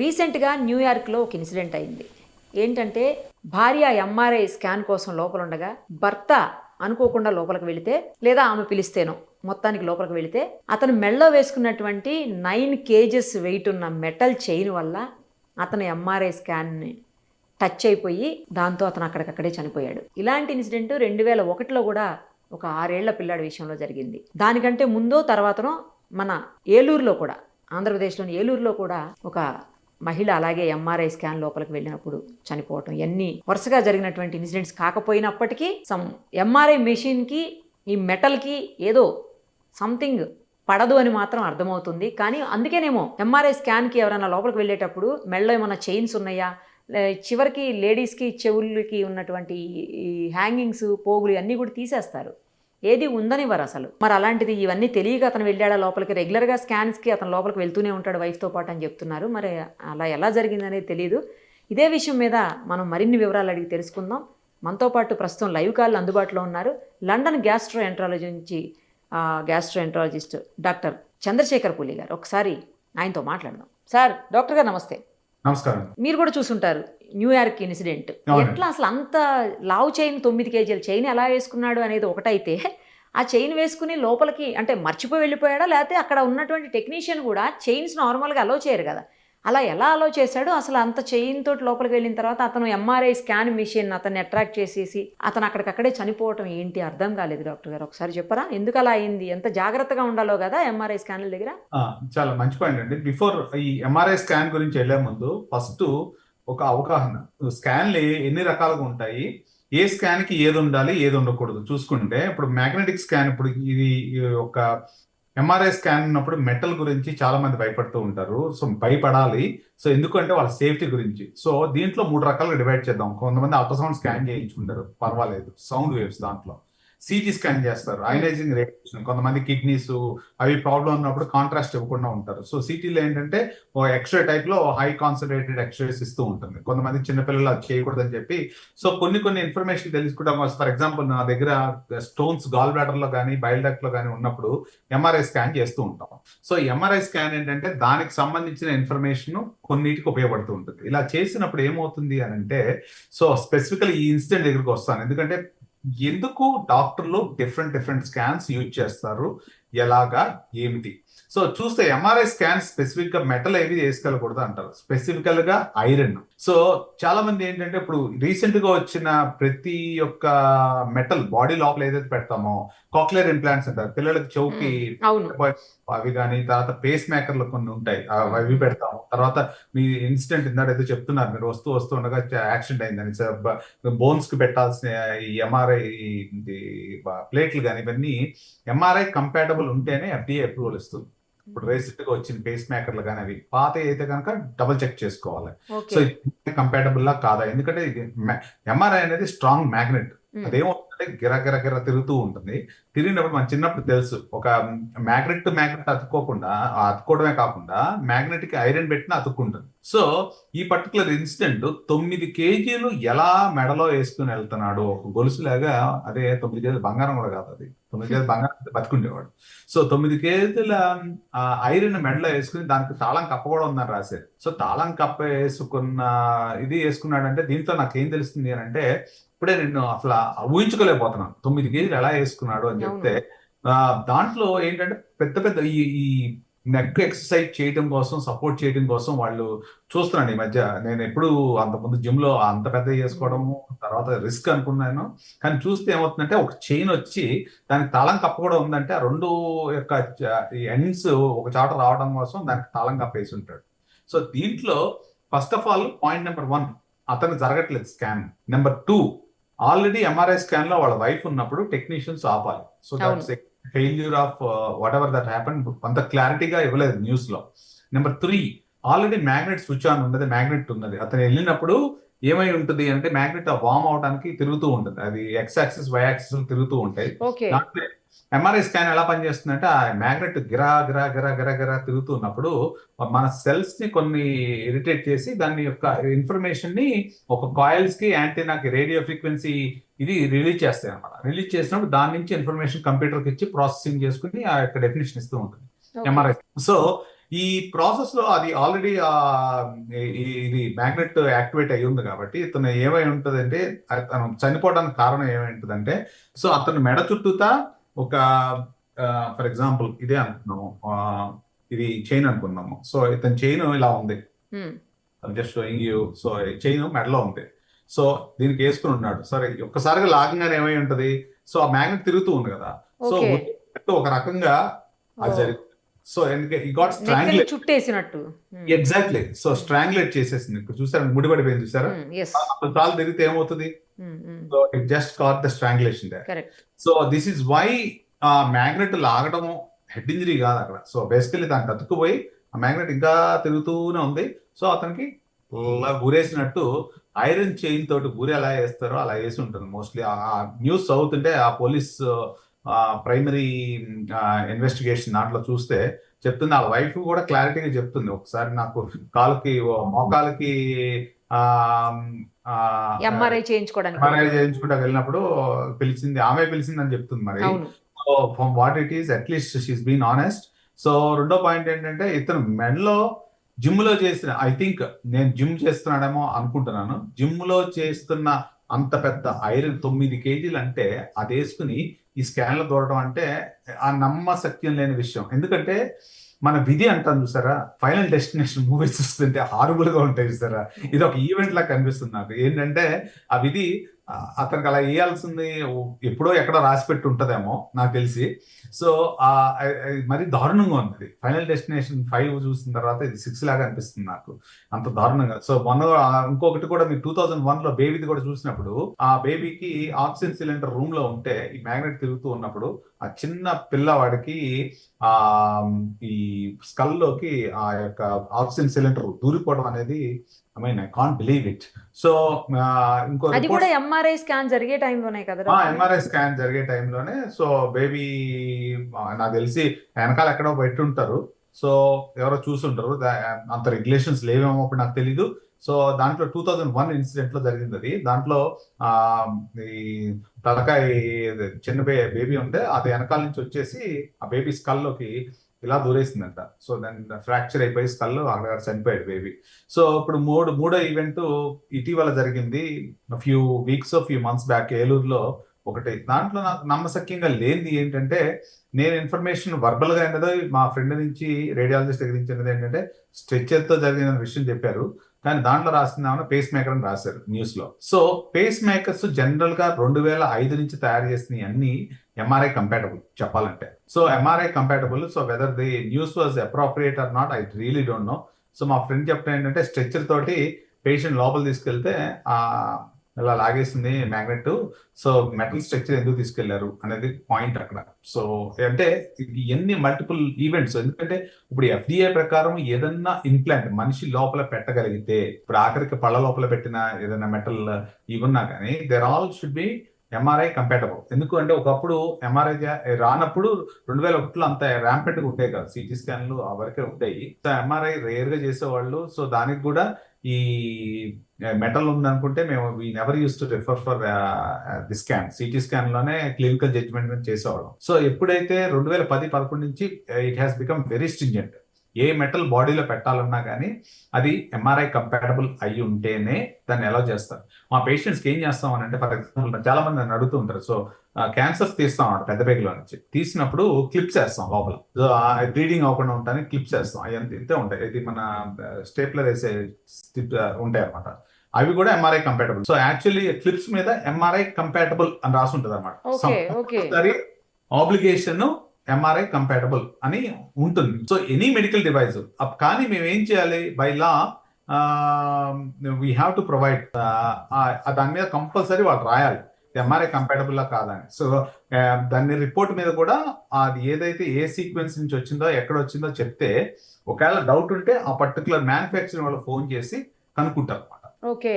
రీసెంట్గా న్యూయార్క్లో ఒక ఇన్సిడెంట్ అయింది. ఏంటంటే భార్య ఎంఆర్ఐ స్కాన్ కోసం లోపల ఉండగా భర్త అనుకోకుండా లోపలికి వెళితే లేదా ఆమె పిలిస్తేనో మొత్తానికి లోపలికి వెళితే అతను మెళ్ళో వేసుకున్నటువంటి నైన్ కేజెస్ వెయిట్ ఉన్న మెటల్ చైన్ వల్ల అతను ఎంఆర్ఐ స్కాన్ని టచ్ అయిపోయి దాంతో అతను అక్కడికక్కడే చనిపోయాడు. ఇలాంటి ఇన్సిడెంట్ రెండు వేల ఒకటిలో కూడా ఒక ఆరేళ్ళ పిల్లాడి విషయంలో జరిగింది. దానికంటే ముందో తర్వాతనో మన ఏలూరులో కూడా ఆంధ్రప్రదేశ్లోని ఏలూరులో కూడా ఒక మహిళ అలాగే ఎంఆర్ఐ స్కాన్ లోపలికి వెళ్ళినప్పుడు చనిపోవటం ఇవన్నీ వరుసగా జరిగినటువంటి ఇన్సిడెంట్స్ కాకపోయినప్పటికీ సమ్ ఎంఆర్ఐ మెషిన్కి ఈ మెటల్కి ఏదో సంథింగ్ పడదు అని మాత్రం అర్థమవుతుంది. కానీ అందుకేనేమో ఎంఆర్ఐ స్కాన్కి ఎవరైనా లోపలికి వెళ్ళేటప్పుడు మెడలో ఏమైనా చైన్స్ ఉన్నాయా? చివరికి లేడీస్కి చెవులకి ఉన్నటువంటి ఈ హ్యాంగింగ్స్ పోగులు అన్నీ కూడా తీసేస్తారు. ఏది ఉందనివ్వరు అసలు. మరి అలాంటిది ఇవన్నీ తెలియక అతను వెళ్ళాడా లోపలికి రెగ్యులర్గా స్కాన్స్కి అతను లోపలికి వెళ్తూనే ఉంటాడు వైఫ్తో పాటు అని చెప్తున్నారు. మరి అలా ఎలా జరిగిందనేది తెలియదు ఇదే విషయం మీద మనం మరిన్ని వివరాలు అడిగి తెలుసుకుందాం. మనతో పాటు ప్రస్తుతం లైవ్ కాల్ అందుబాటులో ఉన్నారు. లండన్ గ్యాస్ట్రో ఎంట్రాలజీ నుంచి gastroenterologist doctor Chandrashekar Puli garu. ఒకసారి ఆయనతో మాట్లాడదాం. సార్ డాక్టర్ గారు నమస్తే. నమస్కారం. మీరు కూడా చూసుంటారు. New York incident. ఎట్లా అసలు అంత లావు చైన్ తొమ్మిది కేజీల చైన్ ఎలా వేసుకున్నాడు అనేది ఒకటైతే ఆ చైన్ వేసుకుని లోపలికి అంటే మర్చిపోయి వెళ్ళిపోయాడా? లేకపోతే అక్కడ ఉన్నటువంటి టెక్నీషియన్ కూడా చైన్స్ నార్మల్గా అలో చేయరు కదా. అలా ఎలా అలో చేశాడు? అసలు అంత చైన్ తోటి లోపలికి వెళ్ళిన తర్వాత అతను ఎంఆర్ఐ స్కాన్ మిషన్ అతన్ని అట్రాక్ట్ చేసేసి అతను అక్కడికక్కడే చనిపోవటం ఏంటి? అర్థం కాలేదు డాక్టర్ గారు. ఒకసారి చెప్పరా? ఎందుకు అలా అయింది? ఎంత జాగ్రత్తగా ఉండాలో కదా ఎంఆర్ఐ స్కాన్ల దగ్గర? చాలా మంచి పాయింట్ అండి. బిఫోర్ ఈ ఎంఆర్ఐ స్కాన్ గురించి వెళ్ళే ముందు ఫస్ట్ ఒక అవగాహన. స్కాన్లు ఏ- ఎన్ని రకాలుగా ఉంటాయి? ఏ స్కాన్కి ఏది ఉండాలి ఏది ఉండకూడదు? చూసుకుంటే ఇప్పుడు మ్యాగ్నెటిక్ స్కాన్ ఇప్పుడు ఇది ఒక ఎంఆర్ఐ స్కాన్ ఉన్నప్పుడు మెటల్ గురించి చాలా మంది భయపడుతూ ఉంటారు. సో భయపడాలి. సో ఎందుకంటే వాళ్ళ సేఫ్టీ గురించి. సో దీంట్లో మూడు రకాలుగా డివైడ్ చేద్దాం. కొంతమంది అల్ట్రాసౌండ్ స్కాన్ చేయించుకుంటారు. పర్వాలేదు. సౌండ్ వేవ్స్ దాంట్లో. సిటీ స్కాన్ చేస్తారు. అయనైజింగ్ రేడియేషన్ కొంతమంది కిడ్నీస్ అవి ప్రాబ్లం ఉన్నప్పుడు కాంట్రాస్ట్ ఇవ్వకుండా ఉంటారు. సో సిటీలో ఏంటంటే ఓ ఎక్స్రే టైప్లో హై కాన్సన్ట్రేటెడ్ ఎక్స్రేస్ ఇస్తూ ఉంటుంది. కొంతమంది చిన్నపిల్లలు అది చేయకూడదని చెప్పి సో కొన్ని కొన్ని ఇన్ఫర్మేషన్ తెలుసుకోవడం ఫర్ ఎగ్జాంపుల్ నా దగ్గర స్టోన్స్ గాల్ బ్లాడర్లో కానీ బయల్లో కానీ ఉన్నప్పుడు ఎంఆర్ఐ స్కాన్ చేస్తూ ఉంటాం. సో ఎంఆర్ఐ స్కాన్ ఏంటంటే దానికి సంబంధించిన ఇన్ఫర్మేషన్ కొన్నిటికి ఉపయోగపడుతూ ఉంటుంది. ఇలా చేసినప్పుడు ఏమవుతుంది అని అంటే సో స్పెసిఫికల్ ఈ ఇన్సిడెంట్ దగ్గరికి వస్తాను. ఎందుకంటే ఎందుకు డాక్టర్లు డిఫరెంట్ డిఫరెంట్ స్కాన్స్ యూజ్ చేస్తారు? ఎలాగా? ఏమిటి? సో చూస్తే ఎంఆర్ఐ స్కాన్ స్పెసిఫిక్గా మెటల్ ఏవి వేసుకోకూడదు అంటారు. స్పెసిఫికల్గా ఐరన్ సో చాలా మంది ఏంటంటే ఇప్పుడు రీసెంట్గా వచ్చిన ప్రతి ఒక్క మెటల్ బాడీ లోపల ఏదైతే పెడతామో కాక్లియర్ ఇంప్లాంట్స్ అంటారు. పిల్లలకి అవును. అవి కానీ తర్వాత పేస్ మేకర్లు కొన్ని ఉంటాయి. అవి పెడతాము. తర్వాత మీ ఇన్సిడెంట్ ఇందాక ఏదో చెప్తున్నారు మీరు వస్తూ వస్తూ ఉండగా యాక్సిడెంట్ అయిందని బోన్స్కి పెట్టాల్సిన ఈ ఎంఆర్ఐ ప్లేట్లు కానీ ఇవన్నీ ఎంఆర్ఐ కంపాటబుల్ ఉంటేనే ఎఫ్డిఏ అప్రూవల్ ఇస్తుంది. ఇప్పుడు రీసెంట్గా వచ్చిన పేస్ మేకర్లు కానీ అవి పాత అయితే కనుక డబుల్ చెక్ చేసుకోవాలి. సో కంపాటబుల్ లా కాదా? ఎందుకంటే ఇది ఎంఆర్ఐ అనేది స్ట్రాంగ్ మ్యాగ్నెట్. అదేమవుతుందంటే గిర గిర గిర తిరుగుతూ ఉంటుంది. తిరిగినప్పుడు మన చిన్నప్పుడు తెలుసు ఒక మ్యాగ్నెట్ టు మ్యాగ్నెట్ అతుక్కోకుండా అతుక్కోవడమే కాకుండా మ్యాగ్నెట్కి ఐరన్ పెట్టిన అతుక్కుంటుంది. సో ఈ పర్టికులర్ ఇన్సిడెంట్ తొమ్మిది కేజీలు ఎలా మెడలో వేసుకుని వెళ్తున్నాడు? ఒక గొలుసులాగా అదే తొమ్మిది కేజీలు బంగారం కూడా కాదు అది. తొమ్మిది కేజీలు బంగారం బతుకుండేవాడు. సో తొమ్మిది కేజీల ఆ, ఐరన్ మెడలో వేసుకుని దానికి తాళం కప్ప కూడా ఉందని రాశారు. సో తాళం కప్ప వేసుకున్న ఇది వేసుకున్నాడంటే దీంట్లో నాకు ఏం తెలుస్తుంది అని అంటే ఇప్పుడే నేను అసలు ఊహించుకోలేకపోతున్నాను. తొమ్మిది కేజీలు ఎలా వేసుకున్నాడు అని చెప్తే ఆ, దాంట్లో ఏంటంటే పెద్ద పెద్ద ఈ ఈ నెక్ ఎక్సర్సైజ్ చేయడం కోసం సపోర్ట్ చేయడం కోసం వాళ్ళు చూస్తున్నాను ఈ మధ్య. నేను ఎప్పుడు అంత ముందు జిమ్లో అంత పెద్ద చేసుకోవడము తర్వాత రిస్క్ అనుకున్నాను. కానీ చూస్తే ఏమవుతుందంటే ఒక చైన్ వచ్చి దానికి తాళం కప్ప కూడా ఉందంటే ఆ రెండు యొక్క ఎండ్స్ ఒక చాట రావడం కోసం దానికి తాళం కప్ప వేసి ఉంటాడు. సో దీంట్లో first of all point number one అతను జరగట్లేదు scan number two already MRI స్కాన్లో వాళ్ళ వైఫ్ ఉన్నప్పుడు టెక్నీషియన్స్ ఆపాలి. So. That's failure of whatever that happen అంత క్లారిటీగా ఇవ్వలేదు న్యూస్లో number three already magnet switch on ఉన్నది మ్యాగ్నెట్ ఉన్నది. అతను వెళ్ళినప్పుడు ఏమై ఉంటుంది అంటే మ్యాగ్నెట్ వార్మ్ అవడానికి తిరుగుతూ ఉంటుంది. అది ఎక్స్ యాక్సిస్ వై యాక్సిస్ తిరుగుతూ ఉంటాయి ఎంఆర్ఐ స్కాన్ ఎలా పనిచేస్తుందంటే ఆ మ్యాగ్నెట్ గిరా గిరా గిరా గిరా గిరా తిరుగుతున్నప్పుడు మన సెల్స్ని కొన్ని ఇరిటేట్ చేసి దాని యొక్క ఇన్ఫర్మేషన్ని ఒక కాయిల్స్కి యాంటీనాకి రేడియో ఫ్రీక్వెన్సీ ఇది రిలీజ్ చేస్తాయి అనమాట రిలీజ్ చేసినప్పుడు దాని నుంచి ఇన్ఫర్మేషన్ కంప్యూటర్కి ఇచ్చి ప్రాసెసింగ్ చేసుకుని ఆ యొక్క డెఫినేషన్ ఇస్తూ ఉంటుంది. ఎంఆర్ఐ సో ఈ ప్రాసెస్లో అది ఆల్రెడీ ఇది మ్యాగ్నెట్ యాక్టివేట్ అయి ఉంది కాబట్టి ఇతను ఏమై ఉంటదంటే అతను చనిపోవడానికి కారణం ఏమై ఉంటదంటే సో అతను మెడ చుట్టూతా ఒక ఫర్ ఎగ్జాంపుల్ ఇదే అనుకున్నాము. ఇది చైన్ అనుకున్నాము. సో ఇతని చైన్ ఇలా ఉంది. Just showing you so chain మెడలో ఉంది. సో దీనికి వేసుకుని ఉన్నాడు. సరే ఒక్కసారిగా లాగంగానే ఏమై ఉంటది? సో ఆ మ్యాగ్నెట్ తిరుగుతూ ఉంది కదా. సో ఒక రకంగా అది ఓ. జరిగింది సో ఈ గాట్ స్ట్రాంగ్లేట్ చుట్టేసినట్టు. ఎగ్జాక్ట్లీ సో స్ట్రాంగ్లేట్ చేసేసింది. ఇప్పుడు చూసారా? ముడిపడిపోయింది చూసారా? ఎస్ చాలా తిరిగితే ఏమవుతుంది? So it just caught the strangulation they so this is why ఆ మ్యాగ్నెట్ లాగడము హెడ్ ఇంజరీ కాదు అక్కడ. సో బేసికలీ దానికి అతుక్కుపోయి ఆ మ్యాగ్నెట్ ఇంకా తిరుగుతూనే ఉంది. సో అతనికి గురేసినట్టు ఐరన్ చైన్ తోటి గురి ఎలా వేస్తారో అలా వేసి ఉంటుంది. మోస్ట్లీ ఆ న్యూస్ చదువుతుంటే ఆ పోలీస్ ప్రైమరీ ఇన్వెస్టిగేషన్ దాంట్లో చూస్తే చెప్తుంది. ఆ వైఫ్ కూడా క్లారిటీగా చెప్తుంది. ఒకసారి నాకు కాలుకి మోకాలకి ఎంఆర్ఐ చేయించుకోవడానికి. ఎంఆర్ఐ చేయించుకుంటా వెళ్ళినప్పుడు పిలిచింది ఆమె పిలిచింది అని చెప్తుంది మరి. So from what it is at least she's been honest so రెండో పాయింట్ ఏంటంటే ఇతను మెన్లో జిమ్లో చేసిన ఐ థింక్ నేను జిమ్ చేస్తున్నాడేమో అనుకుంటున్నాను. జిమ్లో చేస్తున్న అంత పెద్ద ఐరన్ తొమ్మిది కేజీలు అంటే అది వేసుకుని ఈ స్కాన్లో దూరడం అంటే ఆ నమ్మశక్యం లేని విషయం. ఎందుకంటే మన విధి అంటాను చూసారా? ఫైనల్ డెస్టినేషన్ మూవీస్ చూస్తుంటే హారబుల్గా ఉంటాయి చూసారా? ఇది ఒక ఈవెంట్ లా కనిపిస్తుంది నాకు. ఏంటంటే ఆ విధి అతనికి అలా వేయాల్సింది ఎప్పుడో ఎక్కడో రాసి పెట్టి నాకు తెలిసి. సో అది మరి దారుణంగా ఉంది ఫైనల్ డెస్టినేషన్ ఫైవ్ చూసిన తర్వాత ఇది సిక్స్ లాగా అనిపిస్తుంది నాకు. అంత దారుణంగా. సో మొన్న ఇంకొకటి కూడా మీరు టూ థౌజండ్ వన్లో బేబీది కూడా చూసినప్పుడు ఆ బేబీకి ఆక్సిజన్ సిలిండర్ రూమ్లో ఉంటే ఈ మ్యాగ్నెట్ తిరుగుతూ ఉన్నప్పుడు ఆ చిన్న పిల్లవాడికి ఆ ఈ స్కల్లోకి ఆ యొక్క ఆక్సిజన్ సిలిండర్ దూరిపోవడం అనేది I mean I can't believe it so ఇంకో అది కూడా ఎంఆర్ఐ స్కాన్ జరిగే టైంలోనే కదా ఎంఆర్ఐ స్కాన్ జరిగే టైంలోనే. సో బేబీ నాకు తెలిసి వెనకాల ఎక్కడో పెట్టి ఉంటారు సో ఎవరో చూసుంటారు. అంత రెగ్యులేషన్స్ లేవేమో అప్పుడు నాకు తెలీదు. సో దాంట్లో టూ థౌజండ్ వన్ ఇన్సిడెంట్లో జరిగింది అది. దాంట్లో ఆ ఈ తలకాయ చిన్న బే బేబీ ఉంటే అది వెనకాల నుంచి వచ్చేసి ఆ బేబీ స్కల్లోకి ఇలా దూరేసిందంట. సో దాని ఫ్రాక్చర్ అయిపోయి స్కల్ అక్కడ చనిపోయాడు బేబీ. సో ఇప్పుడు మూడు మూడో ఈవెంట్ ఇటీవల జరిగింది. Few weeks few months back ఏలూరులో ఒకటి. దాంట్లో నాకు నమ్మశక్యంగా లేనిది ఏంటంటే నేను ఇన్ఫర్మేషన్ వర్బల్గా అయినదో మా ఫ్రెండ్ నుంచి రేడియాలజిస్ట్ దగ్గర నుంచి ఏంటంటే స్ట్రెచ్చర్తో జరిగిన విషయం చెప్పారు. కానీ దాంట్లో రాసిందేమన్నా పేస్ మేకర్ అని రాశారు న్యూస్లో సో పేస్ మేకర్స్ జనరల్గా రెండు వేల ఐదు నుంచి తయారు చేసినవి అన్ని ఎంఆర్ఐ కంపాటబుల్ చెప్పాలంటే. So MRI compatible so whether the news was appropriate or not I really don't know so మా ఫ్రెండ్ చెప్పడం ఏంటంటే స్ట్రెచ్చర్ తోటి పేషెంట్ లోపల తీసుకెళ్తే ఇలా లాగేసింది మ్యాగ్నెట్. సో మెటల్ స్ట్రక్చర్ ఎందుకు తీసుకెళ్ళారు అనేది పాయింట్ అక్కడ. సో అంటే ఎన్ని మల్టిపుల్ ఈవెంట్స్? ఎందుకంటే ఇప్పుడు ఎఫ్డిఏ ప్రకారం ఏదన్నా ఇంప్లాంట్ మనిషి లోపల పెట్టగలిగితే ఇప్పుడు ఆఖరికి పళ్ళ లోపల పెట్టిన ఏదైనా మెటల్ ఇవన్నా కానీ they're all should be MRI compatible ఎందుకు అంటే ఒకప్పుడు ఎంఆర్ఐ రానప్పుడు రెండు వేల ఒకటిలో అంత ర్యాంపెంట్గా ఉంటాయి కదా. సిటీ స్కాన్లు ఆ వరకే ఉంటాయి సో ఎంఆర్ఐ రేర్గా చేసేవాళ్ళు. సో దానికి కూడా ఈ మెటల్ ఉందనుకుంటే మేము we never use to refer for the scan CT స్కాన్లోనే clinical judgement చేసేవాళ్ళం. సో ఎప్పుడైతే రెండు వేల పది పదకొండు నుంచి it has become very stringent A metal బాడీలో పెట్టాలన్నా కానీ అది ఎంఆర్ఐ కంపాటబుల్ అయి ఉంటేనే దాన్ని ఎలా చేస్తారు. మా పేషెంట్స్కి ఏం చేస్తాం అని అంటే ఫర్ ఎగ్జాంపుల్ చాలా మంది నన్ను అడుగుతూ ఉంటారు. సో క్యాన్సర్స్ తీస్తాం అన్నమాట పెద్ద పేగులో నుంచి. తీసినప్పుడు క్లిప్స్ వేస్తాం లోపల. బ్లీడింగ్ అవ్వకుండా ఉంటాయని క్లిప్స్ వేస్తాం. అవి అంత ఇంతే ఉంటాయి. ఇది మన స్టేప్లర్ వేసే స్టిప్ ఉంటాయి అనమాట అవి కూడా MRI compatible so actually clips మీద ఎంఆర్ఐ కంపాటబుల్ అని రాసి ఉంటుంది అనమాట ఆబ్లిగేషన్ ఎంఆర్ఐ కంపాటబుల్ అని ఉంటుంది. సో ఎనీ మెడికల్ డివైస్ కానీ మేము ఏం చేయాలి? By law we have to provide దాని మీద కంపల్సరీ వాళ్ళు రాయాలి. ఎంఆర్ఐ కంపాటబుల్ కాదని. సో దాని రిపోర్ట్ మీద కూడా అది ఏదైతే ఏ సీక్వెన్స్ నుంచి వచ్చిందో ఎక్కడ వచ్చిందో చెప్తే ఒకవేళ డౌట్ ఉంటే ఆ పర్టికులర్ మ్యానుఫ్యాక్చరింగ్ వాళ్ళు ఫోన్ చేసి కనుక్కుంటారు అనమాట okay.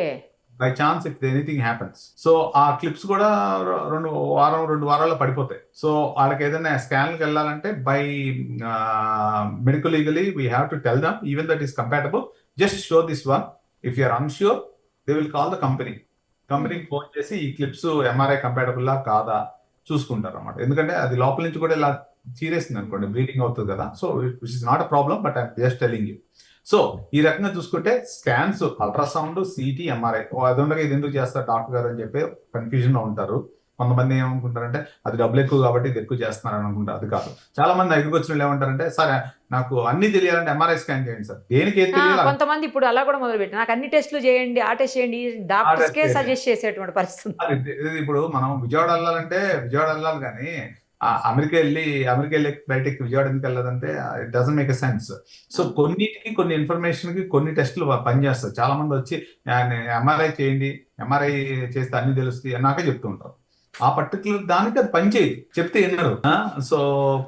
By chance if anything happens so ఆ క్లిప్స్ కూడా రెండు వారం రెండు వారాల్లో పడిపోతాయి. సో వాళ్ళకి ఏదైనా స్కాన్కి వెళ్ళాలంటే by medical legally we have to tell them even that is compatible just show this one if you're unsure they will call the company కంపెనీకి ఫోన్ చేసి ఈ క్లిప్స్ ఎంఆర్ఐ కంపాటబుల్లా కాదా చూసుకుంటారు అన్నమాట ఎందుకంటే అది లోపల నుంచి కూడా ఇలా చీరేసింది అనుకోండి బ్లీడింగ్ అవుతుంది కదా. So which is not a problem but I'm just telling you so ఈ రకంగా చూసుకుంటే స్కాన్స్ అల్ట్రాసౌండ్ సిటీ ఎంఆర్ఐ అది ఉండగా ఇది ఎందుకు చేస్తారు డాక్టర్ గారు అని చెప్పి కన్ఫ్యూజన్లో ఉంటారు. కొంతమంది ఏమనుకుంటారంటే అది డబ్బులు ఎక్కువ కాబట్టి ఇది ఎక్కువ చేస్తున్నారు అని అనుకుంటారు అది కాదు. చాలా మంది దగ్గరికి వచ్చిన వాళ్ళు ఏమంటారంటే సరే నాకు అన్ని తెలియాలంటే ఎంఆర్ఐ స్కాన్ చేయండి సార్. దేనికి ఏది తెలియాలి కొంతమంది ఇప్పుడు అలా కూడా మొదలు పెట్టి నాకు అన్ని టెస్టులు చేయండి ఆ టెస్ట్ చేయండి డాక్టర్స్ కే. సజెస్ట్ చేసేటువంటి పరిస్థితి. ఇప్పుడు మనం విజయవాడ వెళ్ళాలంటే విజయవాడ వెళ్ళాలి కానీ అమెరికా వెళ్ళి అమెరికా వెళ్ళి ఎక్కి విజయవాడ ఎందుకు వెళ్ళదంటే it doesn't make a sense so కొన్నిటికి కొన్ని ఇన్ఫర్మేషన్కి కొన్ని టెస్టులు పనిచేస్తాయి. చాలా మంది వచ్చి ఎంఆర్ఐ చేయండి ఎంఆర్ఐ చేస్తే అన్ని తెలుస్తుంది నాకే చెప్తూ ఉంటారు. ఆ పర్టికులర్ దానికి అది పనిచేయదు చెప్తే వినరు. సో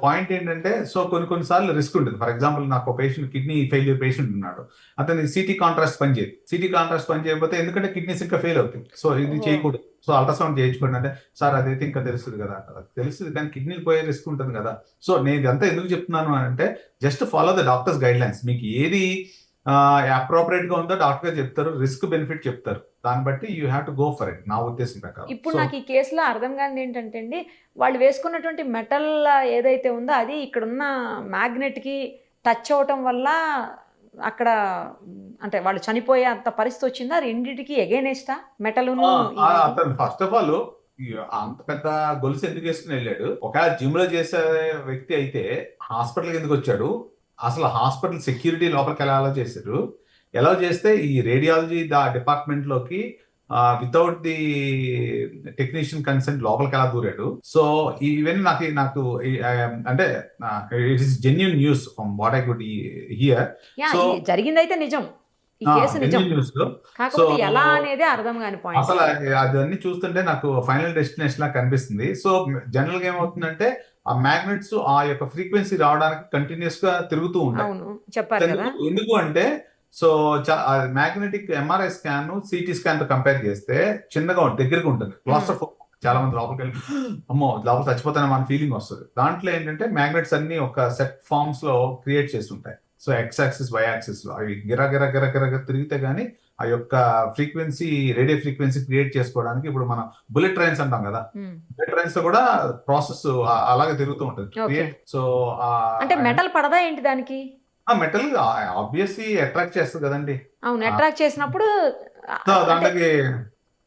పాయింట్ ఏంటంటే సో కొన్ని కొన్ని సార్లు రిస్క్ ఉంటుంది. ఫర్ ఎగ్జాంపుల్ నాకు పేషెంట్ కిడ్నీ ఫెయిల్యూర్ పేషెంట్ ఉన్నాడు. అతని సిటీ కాంట్రాస్ట్ పనిచేయదు సిటీ కాంట్రాస్ట్ పని చేయకపోతే ఎందుకంటే కిడ్నీస్ ఇంకా ఫెయిల్ అవుతాయి సో ఇది. చేయకూడదు. సో అల్ట్రాసౌండ్ చేయించుకోండి అంటే సార్ అదైతే ఇంకా తెలుస్తుంది కదా తెలుస్తుంది కానీ కిడ్నీలు పోయే రిస్క్ ఉంటుంది కదా. సో నేను ఇదంతా ఎందుకు చెప్తున్నాను అని అంటే just follow the doctors guidelines మీకు ఏది అప్రోప్రియేట్గా ఉందో డాక్టర్ గారు చెప్తారు. రిస్క్ బెనిఫిట్ చెప్తారు. దాన్ని బట్టి you have to go for it నా ఉద్దేశం ప్రకారం. ఇప్పుడు నాకు ఈ కేసులో అర్థం కానిది ఏంటంటే అండి వాళ్ళు వేసుకున్నటువంటి మెటల్ ఏదైతే ఉందో అది ఇక్కడున్న magnet కి టచ్ అవటం వల్ల అక్కడ అంటే వాళ్ళు చనిపోయే అంత పరిస్థితి వచ్చిందా? రెండింటికి ఎగైనెస్టా అతను ఫస్ట్ ఆఫ్ ఆల్ అంత పెద్ద గొలుసు ఎందుకు వేసుకుని వెళ్ళాడు? ఒక జిమ్లో చేసే వ్యక్తి అయితే హాస్పిటల్ ఎందుకు వచ్చాడు? అసలు హాస్పిటల్ సెక్యూరిటీ లోపలికి ఎలా అలౌ చేశారు? ఎలా చేస్తే ఈ రేడియాలజీ దా డిపార్ట్మెంట్లోకి వితౌట్ ది టెక్నీషియన్ కన్సెంట్ లోపలికి ఎలా దూరాడు? సో ఈవెన్ నాకు నాకు అంటే it is genuine news from what I could hear so- జరిగిందైతే నిజం. అసలు అదన్నీ చూస్తుంటే నాకు ఫైనల్ డెస్టినేషన్ లా కనిపిస్తుంది. సో జనరల్గా ఏమవుతుందంటే ఆ మ్యాగ్నెట్స్ ఆ యొక్క ఫ్రీక్వెన్సీ రావడానికి కంటిన్యూస్గా తిరుగుతూ ఉంటాయి. ఎందుకు అంటే so magnetic MRI scan CT స్కాన్తో compare చేస్తే చిన్నగా ఉంటుంది దగ్గరగా ఉంటుంది. క్లాస్ట్రో చాలా మంది లోపలికి వెళ్ళి అమ్మో లోపల చచ్చిపోతానే మన ఫీలింగ్ వస్తుంది. దాంట్లో ఏంటంటే మ్యాగ్నెట్స్ అన్ని ఒక సెట్ ఫార్మ్స్లో క్రియేట్ చేసి ఉంటాయి సో ఎక్స్ యాక్సిస్ వై యాక్సిస్లో. అవి గిర గిర గిర గిర తిరిగితే గానీ ఆ యొక్క ఫ్రీక్వెన్సీ రేడియో ఫ్రీక్వెన్సీ క్రియేట్ చేసుకోవడానికి ఇప్పుడు మనం బుల్లెట్ ట్రైన్స్ అంటాం కదా. బుల్లెట్ ట్రైన్స్లో కూడా ప్రాసెస్ అలాగే తిరుగుతూ ఉంటుంది. సో అంటే మెటల్ పడదా ఏంటి దానికి? మెటల్ ఆబ్వియస్లీ అట్రాక్ట్ చేస్తుంది కదండి. అవును ఆ. అట్రాక్ట్ చేసినప్పుడు దాంట్లోకి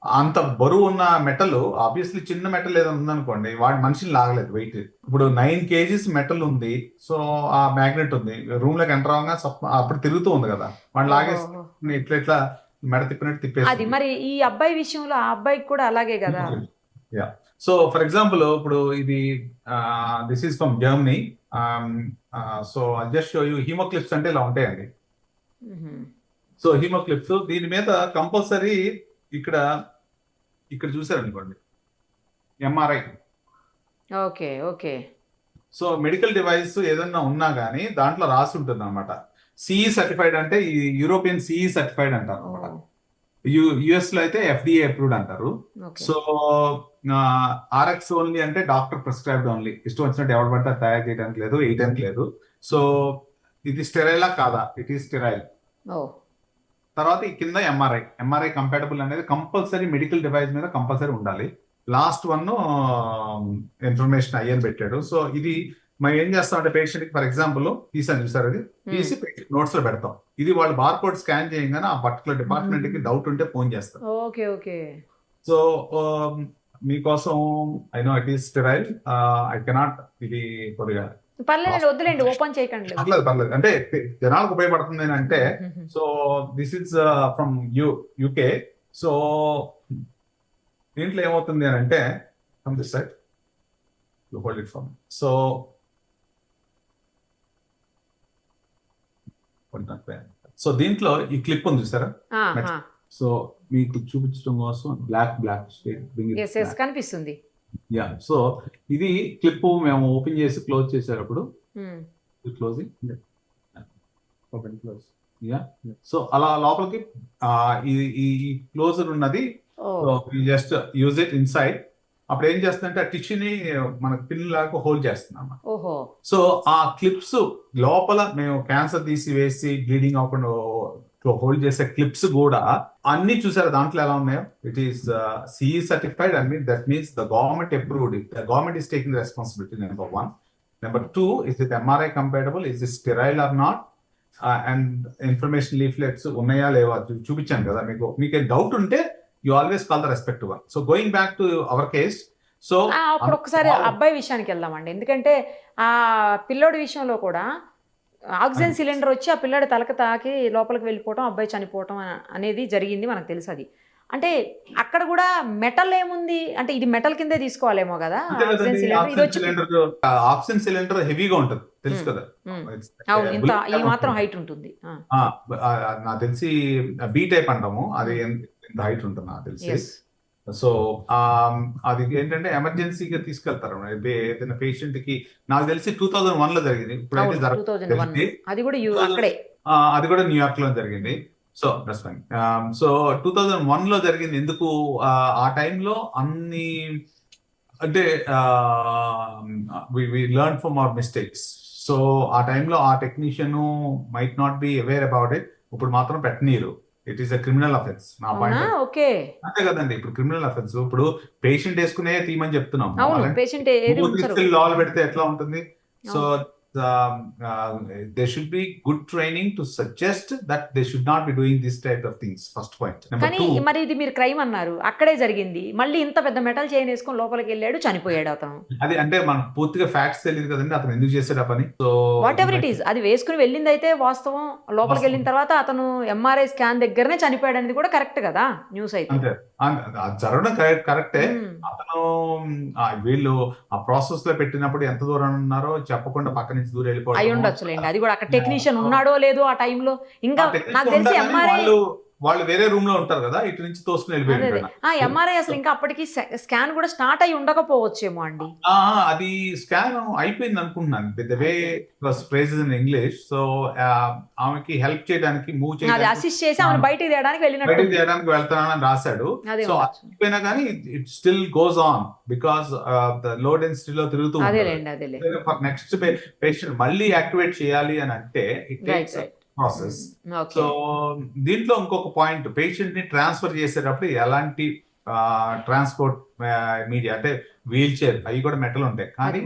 అంత బరువు ఉన్న మెటల్ ఆబ్వియస్లీ చిన్న మెటల్ ఏదో ఉందనుకోండి వాడి మనిషిని లాగలేదు వెయిట్ ఇప్పుడు నైన్ కేజీస్ మెటల్ ఉంది సో ఆ మ్యాగ్నెట్ ఉంది. రూమ్లోకి ఎంటర్ అవగా అప్పుడు తిరుగుతూ ఉంది కదా. వాడు లాగేసి. ఇట్లా ఇట్లా మెడ తిప్పినట్టు అది తిప్పేసి మరి ఈ అబ్బాయి విషయంలో ఆ అబ్బాయికి కూడా అలాగే కదా? యా సో ఫర్ ఎగ్జాంపుల్ ఇప్పుడు ఇది this is from Germany so just show you hemoclips అంటే ఇలా ఉంటాయండి. సో హీమోక్లిప్స్ దీని మీద కంపల్సరీ ఇక్కడ ఇక్కడ చూసారనుకోండి MRI okay okay so medical device ఏదన్నా ఉన్నా కానీ దాంట్లో రాసి ఉంటుంది అనమాట సిఈ సర్టిఫైడ్ అంటే ఈ యూరోపియన్ సిఈ సర్టిఫైడ్ అంటారు ఓ, యుఎస్లో అయితే ఎఫ్డిఏ అప్రూవ్డ్ అంటారు. సో ఆర్ఎక్స్ ఓన్లీ అంటే డాక్టర్ ప్రిస్క్రైబ్డ్ ఓన్లీ ఇష్టం వచ్చినట్టు ఎవరు పడితే తయారు చేయడానికి లేదు వేయడానికి లేదు. సో ఇది స్టెరైలా కాదా? ఇట్ ఈస్ స్టెరైల్ తర్వాత ఈ కింద ఎంఆర్ఐ ఎంఆర్ఐ కంపాటబుల్ అనేది కంపల్సరీ మెడికల్ డివైస్ మీద కంపల్సరీ ఉండాలి. లాస్ట్ వన్ ఇన్ఫర్మేషన్ అయ్యని పెట్టాడు. సో ఇది మనం ఏం చేస్తాం అంటే పేషెంట్కి ఫర్ ఎగ్జాంపుల్ తీసాను చూసారు అది తీసి నోట్స్లో పెడతాం. ఇది వాళ్ళు బార్ కోడ్ స్కాన్ చేయగానే ఆ పర్టికులర్ డిపార్ట్మెంట్కి డౌట్ ఉంటే ఫోన్ చేస్తారు. Okay okay. సో మీకోసం I know it is sterile I cannot ఇది కొద్దిగా పర్లేదండి వద్దులేండి ఓపెన్ చేయకండి. పర్లేదు పర్లేదు. అంటే జనాలకు ఉపయోగపడుతుంది అని అంటే. So this is from you UK so దీంట్లో ఏమవుతుంది అని అంటే from this side hold it from so so దీంట్లో ఈ క్లిప్ ఉంది చూసారా. సో మీకు చూపించడం కోసం బ్లాక్ బ్లాక్ కనిపిస్తుంది. యా సో ఇది క్లిప్ మేము ఓపెన్ చేసి క్లోజ్ చేసేటప్పుడు. Closing open close yeah so అలా లోపలికి ఆ, ఈ ఈ క్లోజర్ ఉన్నది. జస్ట్ యూజ్ ఇట్ ఇన్సైడ్ అప్పుడు ఏం చేస్తుందంటే ఆ టిష్యూని మన పిన్ లాగా హోల్డ్ చేస్తున్నాం సో ఆ క్లిప్స్ లోపల మేము క్యాన్సర్ తీసి వేసి బ్లీడింగ్ అవ్వకుండా హోల్డ్ చేసే క్లిప్స్ కూడా అన్ని చూసారు? దాంట్లో ఎలా ఉన్నాయో? It is CE certified and mean that means the government approved the government is taking responsibility number one number two is it MRI compatible is it sterile or not and information leaflets ఉన్నాయా లేవా? చూపించాను కదా మీకు. మీకు doubt ఉంటే you always call the respect one so going back to our case so అప్పుడు ఒకసారి అబ్బాయి విషయానికి వెళ్దామండి. ఎందుకంటే ఆ పిల్లోడి విషయంలో కూడా ఆక్సిజన్ సిలిండర్ వచ్చి ఆ పిల్లాడి తలక తాకి లోపలికి వెళ్ళిపోవటం అబ్బాయి చనిపోవటం అనేది జరిగింది మనకు తెలుసు అది. అంటే అక్కడ కూడా మెటల్ ఏముంది? అంటే ఇది మెటల్ కిందే తీసుకోవాలేమో కదా ఆక్సిజన్ సిలిండర్. ఇది ఆక్సిజన్ వచ్చి సిలిండర్ ఆక్సిజన్ సిలిండర్ హెవీగా ఉంటుంది. తెలుసు. కదా. అవును ఇంత ఈ మాత్రం. హైట్ ఉంటుంది. నాకు తెలిసి బీ టైప్ అంటాము. అది హైట్ ఉంటుంది నాకు తెలిసి. సో అది ఏంటంటే ఎమర్జెన్సీగా తీసుకెళ్తారు. ఏదైనా పేషెంట్కి నాకు తెలిసి టూ థౌజండ్ వన్లో జరిగింది. తెలిసి, అది కూడా న్యూయార్క్లో జరిగింది. So that's fine so two thousand వన్లో జరిగింది. ఎందుకు? ఆ, ఆ టైంలో అన్ని అంటే we learn from our mistakes so ఆ టైంలో ఆ technician might not be aware about it ఇప్పుడు మాత్రం పెట్టనీరు it is a criminal offence నా పాయింట్ ఓకే. అంతే కదండి ఇప్పుడు క్రిమినల్ అఫెన్స్ ఇప్పుడు పేషెంట్ వేసుకునే తీయమని చెప్తున్నాం. అవును పేషెంట్ లాలు పెడితే ఎట్లా ఉంటుంది? So they should be good training to that they should not be doing this type of things first point number కానీ మరి ఇది మీరు క్రైమ్ అన్నారు. అక్కడే జరిగింది. మళ్ళీ ఇంత పెద్ద మెటల్ చైన్ వేసుకొని లోపలికి వెళ్ళాడు చనిపోయాడు అతను. అది అంటే మనకు పూర్తిగా ఫ్యాక్ట్స్ తెలియదు కదండి అతను ఎందుకు చేశాడు ఆ పని? So whatever it is అది వేసుకుని వెళ్ళింది అయితే వాస్తవం. లోపలికి వెళ్ళిన తర్వాత అతను ఎంఆర్ఐ స్కాన్ దగ్గరనే చనిపోయాడు అనేది కూడా కరెక్ట్ కదా న్యూస్ అయితే. జరగడం కరెక్ట్ కరెక్టే. అతను వీళ్ళు ఆ ప్రాసెస్లో పెట్టినప్పుడు ఎంత దూరం ఉన్నారో చెప్పకుండా పక్క నుంచి దూరం అయి వెళ్ళిపోవడం ఉండొచ్చులేండి అది కూడా అక్కడ టెక్నీషియన్ ఉన్నాడో లేదో ఆ టైంలో. ఇంకా నాకు తెలిసి ఎంఆర్ఐ వాళ్ళు వేరే రూమ్లో ఉంటారు కదా ఇటు నుంచి తోసుకుని వెళ్ళిపోయారు ఆ ఎంఆర్ఐ అసలు ఇంకా అప్పటికి స్కాన్ కూడా స్టార్ట్ అయి ఉండకపోవచ్చేమో అండి. ఆ, అది స్కాన్ అయిపోయింది అనుకుంటున్నాను. The way was phrases in English so ఆమెకి హెల్ప్ చేయడానికి మూవ్ అది చేయడానికి అసిస్ట్ చేసి ఆమె బయటికి తేయడానికి వెళ్ళినట్టు బయటకు చేయడానికి వెళ్తానని రాశాడు. సో. అయిపోయినా కానీ it still goes on because the low డెన్సిటీలో తిరుగుతూ అదేలేండి అదేలే. నెక్స్ట్ పేషెంట్ మళ్ళీ యాక్టివేట్ చేయాలి అని అంటే ఇట్ టేక్స్ ప్రాసెస్ సో దీంట్లో ఇంకొక పాయింట్ పేషెంట్ని ట్రాన్స్ఫర్ చేసేటప్పుడు ఎలాంటి ట్రాన్స్పోర్ట్ మీడియా అంటే వీల్ చైర్ అవి కూడా మెటల్ ఉంటాయి. కానీ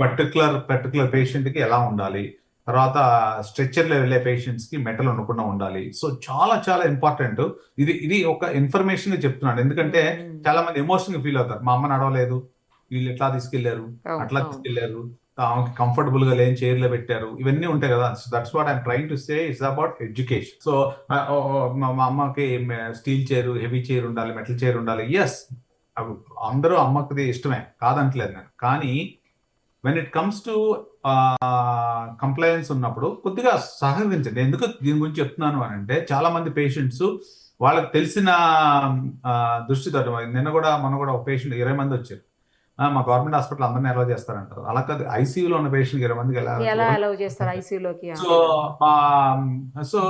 పర్టికులర్ పర్టికులర్ పేషెంట్కి ఎలా ఉండాలి? తర్వాత స్ట్రెచ్చర్లో వెళ్ళే పేషెంట్స్కి మెటల్ ఉండకుండా ఉండాలి. సో చాలా చాలా ఇంపార్టెంట్ ఇది ఇది ఒక ఇన్ఫర్మేషన్గా చెప్తున్నాను. ఎందుకంటే. చాలా మంది ఎమోషన్ ఫీల్ అవుతారు. మా అమ్మ నడవలేదు. వీళ్ళు ఎట్లా తీసుకెళ్ళారు? అట్లా. తీసుకెళ్ళారు. ఆమెకి కంఫర్టబుల్గా లేని చైర్లో పెట్టారు. ఇవన్నీ ఉంటాయి కదా. That's what I'm trying to say it's about education so మా మా అమ్మకి స్టీల్ చైర్ హెవీ చైర్ ఉండాలి మెటల్ చైర్ ఉండాలి. ఎస్ అందరూ అమ్మకి ఇష్టమే. కాదంటలేదు నేను. కానీ when it comes to compliance ఉన్నప్పుడు కొద్దిగా సహకరించండి. ఎందుకు దీని గురించి చెప్తున్నాను అని అంటే చాలా మంది పేషెంట్స్ వాళ్ళకి తెలిసిన దృష్టితో నిన్న కూడా మొన్న కూడా ఒక పేషెంట్ ఇరవై మంది వచ్చారు. మా గవర్నమెంట్ హాస్పిటల్ అందరినీ ఎలా చేస్తారంటారు. అలా కాదు ఐసీయూలో ఉన్న పేషెంట్ ఇరవై మందికి ఎలా అలౌ చేస్తారు ఐసీయూలోకి సో సో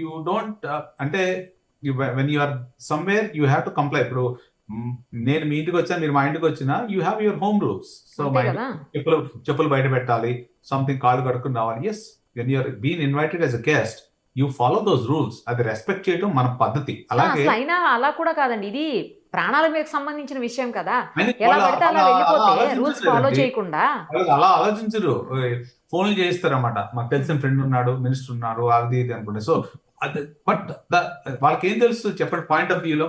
యూ డోంట్ అంటే when you are somewhere you have to comply ఇప్పుడు నేను మీ ఇంటికి వచ్చాను మీరు మా ఇంటికి వచ్చినా you have your home rules so మా చెప్పులు చెప్పులు బయట పెట్టాలి సంథింగ్ కాళ్ళు కడుక్కుని రావాలి. Yes when you're been invited as a guest you follow those rules అది రెస్పెక్ట్ చేయడం మన పద్ధతి. అలాగే అయినా అలా కూడా కాదండి. ఇది ప్రాణాల మీకు సంబంధించిన విషయం కదా. ఎలా పడితే అలా వెళ్ళిపోతే రూల్స్. ఫాలో చేయకుండా? అలా ఆలోచించరు. ఫోన్లు చేయిస్తారన్నమాట. మాకు తెలిసిన ఫ్రెండ్ ఉన్నాడు మినిస్టర్ ఉన్నాడు అది ఇది అనుకుంటే. సో బట్ వాళ్ళకి ఏం తెలుసు చెప్పండి పాయింట్ ఆఫ్ వ్యూలో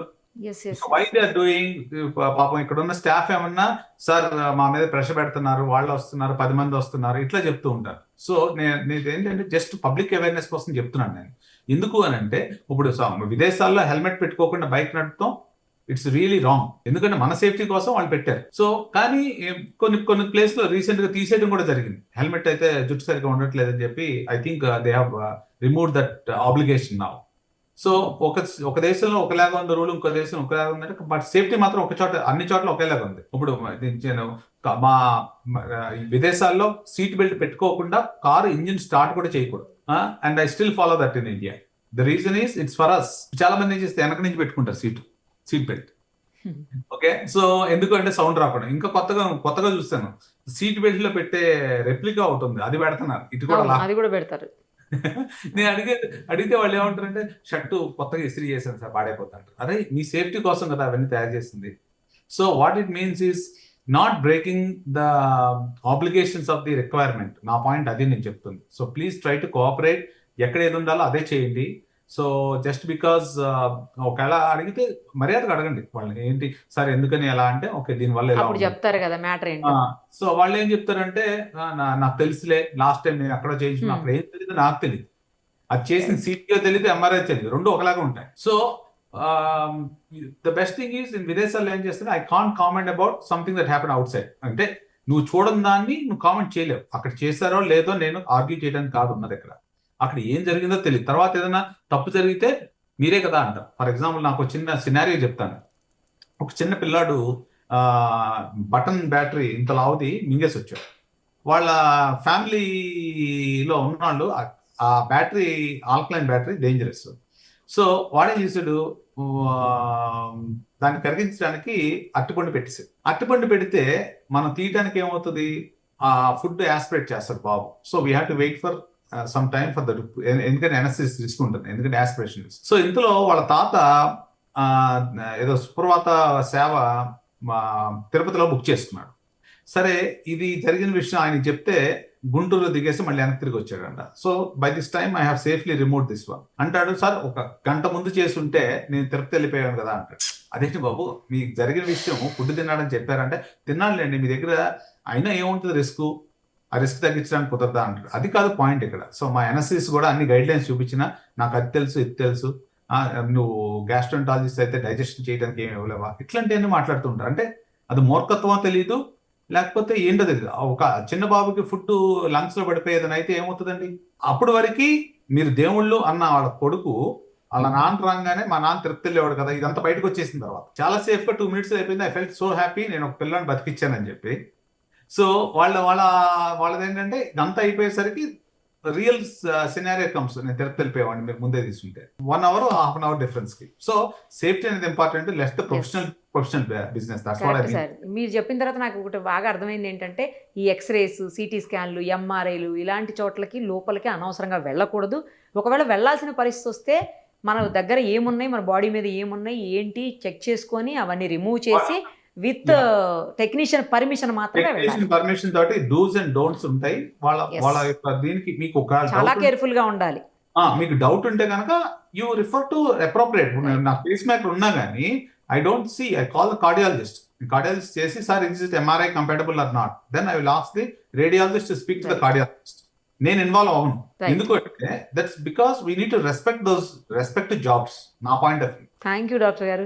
వై దే ఆర్ డూయింగ్ పాపం ఇక్కడ ఉన్న స్టాఫ్ ఏమన్నా సార్ మా మీద ప్రెషర్ పెడుతున్నారు వాళ్ళు వస్తున్నారు పది మంది వస్తున్నారు ఇట్లా చెప్తూ ఉంటారు. సో నేను ఏంటంటే జస్ట్ పబ్లిక్ అవేర్నెస్ కోసం చెప్తున్నాను నేను. ఎందుకు అని అంటే ఇప్పుడు విదేశాల్లో హెల్మెట్ పెట్టుకోకుండా బైక్ నడపడం ఇట్స్ రియలీ రాంగ్. ఎందుకంటే మన సేఫ్టీ కోసం వాళ్ళు పెట్టారు. సో కానీ కొన్ని కొన్ని ప్లేస్లో రీసెంట్గా తీసేయడం కూడా జరిగింది. హెల్మెట్ అయితే జుట్టు సరిగ్గా ఉండట్లేదని చెప్పి I think they have remove that obligation నా సో ఒక ఒక దేశంలో ఒకలాగా ఉంది రూల్ ఇంకో దేశం ఒకలాగా ఉందంటే బట్ సేఫ్టీ మాత్రం ఒక చోట అన్ని చోట్ల ఒకేలాగా ఉంది. ఇప్పుడు నేను మా విదేశాల్లో సీట్ బెల్ట్ పెట్టుకోకుండా కారు ఇంజిన్ స్టార్ట్ కూడా చేయకూడదు. And I still follow that in India. The reason is it's for us. చాలా మంది ఏం చేస్తే వెనక నుంచి పెట్టుకుంటారు seat. Seat belt. Okay? So ఎందుకంటే సౌండ్ రాకుండా ఇంకా కొత్తగా కొత్తగా చూస్తాను. సీట్ బెల్ట్లో పెట్టే రెప్లికా ఒకటి ఉంది. అది పెడుతున్నారు. ఇటు కూడా అది కూడా పెడతారు. నేను అడిగే అడిగితే వాళ్ళు ఏమంటారంటే షర్టు కొత్తగా ఇస్త్రీ చేశాను సార్ పాడైపోతాంటారు అరే మీ సేఫ్టీ కోసం కదా అవన్నీ తయారు చేసింది. So what it means is not breaking the obligations of the requirement నా పాయింట్ అది నేను చెప్తుంది. So please try to cooperate ఎక్కడ ఏది ఉండాలో అదే చేయండి. సో జస్ట్ బికాస్ ఒకవేళ అడిగితే మర్యాదగా అడగండి వాళ్ళని. ఏంటి? సార్ ఎందుకని ఎలా అంటే ఓకే ఎలా అప్పుడు ఉంది. చెప్తారు కదా మ్యాటర్ సో వాళ్ళు ఏం చెప్తారంటే "ఆ, నా- నాకు తెలుసులే లాస్ట్ టైం నేను అక్కడ Hmm. అక్కడ ఏం తెలియదు నాకు తెలియదు అది చేసిన సిటీఓ తెలియదు ఎంఆర్ఐ తెలియదు రెండు ఒకలాగా ఉంటాయి. So the best thing is in విదేశాల్లో ఏం చేస్తే I can't comment about something that happen outside. అంటే నువ్వు చూడని దాన్ని నువ్వు కామెంట్ చేయలేవు. అక్కడ చేశారో లేదో నేను ఆర్గ్యూ చేయడానికి కాదు ఉన్నది ఇక్కడ. అక్కడ ఏం జరిగిందో తెలియదు. తర్వాత ఏదైనా తప్పు జరిగితే మీరే కదా అంటారు. ఫర్ ఎగ్జాంపుల్ నాకు ఒక చిన్న సినారియో చెప్తాను. ఒక చిన్న పిల్లాడు బటన్ బ్యాటరీ ఇంత లావుది మింగేసి వచ్చాడు. వాళ్ళ ఫ్యామిలీలో ఉన్నవాళ్ళు ఆ- ఆ battery alkaline battery dangerous so వాడేం చేశాడు? దాన్ని కరిగించడానికి అట్టుపండు పెట్టేసాడు అట్టుపండు పెడితే మనం తీయడానికి ఏమవుతుంది? ఆ ఫుడ్ యాస్పిరేట్ చేస్తాడు బాబు. So we have to wait for some time for that ఎందుకంటే ఎనసిస్ రిస్క్ ఉంటుంది ఎందుకంటే యాస్పిరేషన్ సో ఇందులో వాళ్ళ తాత ఏదో సుప్రభాత సేవ మా తిరుపతిలో బుక్ చేసుకున్నాడు. సరే ఇది జరిగిన విషయం ఆయన చెప్తే గుంటూరులో దిగేసి మళ్ళీ వెనక్కి తిరిగి వచ్చాడంట. So by this time I have safely remote this one అంటాడు సార్ ఒక గంట ముందు చేస్తుంటే నేను తిరుపతి వెళ్ళిపోయాను కదా అంటాడు. అదేంటి బాబు మీకు జరిగిన విషయం ఫుడ్ తిన్నాడని చెప్పారంటే తిన్నానులేండి మీ దగ్గర అయినా ఏముంటుంది రిస్క్? ఆ రిస్క్ తగ్గించడానికి కుదరదా అంటారు. అది కాదు పాయింట్ ఇక్కడ. సో మా ఎన్ఎస్సీస్ కూడా అన్ని గైడ్ లైన్స్ చూపించినా నాకు అది తెలుసు ఇది తెలుసు. నువ్వు గ్యాస్ట్రంటాలజిస్ట్ అయితే డైజెషన్ చేయడానికి ఏమి ఇవ్వలేవా? ఇట్లాంటివన్నీ మాట్లాడుతుంటారు. అంటే అది మూర్ఖత్వం తెలియదు లేకపోతే ఏంటో తెలియదు ఒక చిన్న బాబుకి ఫుడ్ లంగ్స్లో పడిపోయేదని అయితే ఏమవుతుందండి? అప్పటి వరకు మీరు దేవుళ్ళు అన్న వాళ్ళ కొడుకు వాళ్ళ నాన్న రాగానే మా నాన్న తిరుపతి కదా ఇదంతా బయటకు వచ్చేసిన తర్వాత. చాలా సేఫ్గా టూ మినిట్స్ అయిపోయింది. ఐ ఫెల్ట్ సో హ్యాపీ నేను ఒక పిల్లని బతికిచ్చానని చెప్పి. సో వాళ్ళ వాళ్ళ వాళ్ళది ఏంటంటే ఇదంతా అయిపోయేసరికి రియల్ సినారియో కమ్స్ నేను తిరుపతి వెళ్ళిపోయేవాడిని మీరు ముందే తీసుకుంటే. One hour half an hour డిఫరెన్స్కి. So safety అనేది important less the professional professional business that's what I correct sir మీరు చెప్పిన తర్వాత నాకు ఒకటి బాగా అర్థమైంది ఏంటంటే ఈ ఎక్స్రేస్ సిటీ స్కాన్లు ఎంఆర్ఐలు ఇలాంటి చోట్లకి లోపలికి అనవసరంగా వెళ్ళకూడదు. ఒకవేళ వెళ్ళాల్సిన పరిస్థితి వస్తే మన దగ్గర ఏమున్నాయి? మన బాడీ మీద ఏమున్నాయి? ఏంటి? చెక్ చేసుకొని అవన్నీ రిమూవ్ చేసి విత్ టెక్నీషియన్ పర్మిషన్ మాత్రమే పర్మిషన్ తోటి డూస్ అండ్ డోంట్స్ ఉంటాయి. వాళ్ళ. వాళ్ళ యొక్క దీనికి మీకు ఒక చాలా కేర్ఫుల్గా ఉండాలి. మీకు డౌట్ ఉంటే కనుక యూ రిఫర్ టు అప్రోప్రియేట్ నా ఫేస్ మేకర్ ఉన్నా కానీ I don't see I call the cardiologist cardiologist చేసి sir is it MRI compatible or not then I will ask the radiologist speak to the. Cardiologist నేను involve అవును Right. ఎందుకు అంటే that's because we need to respect those respect jobs నా point of view thank you doctor గారు.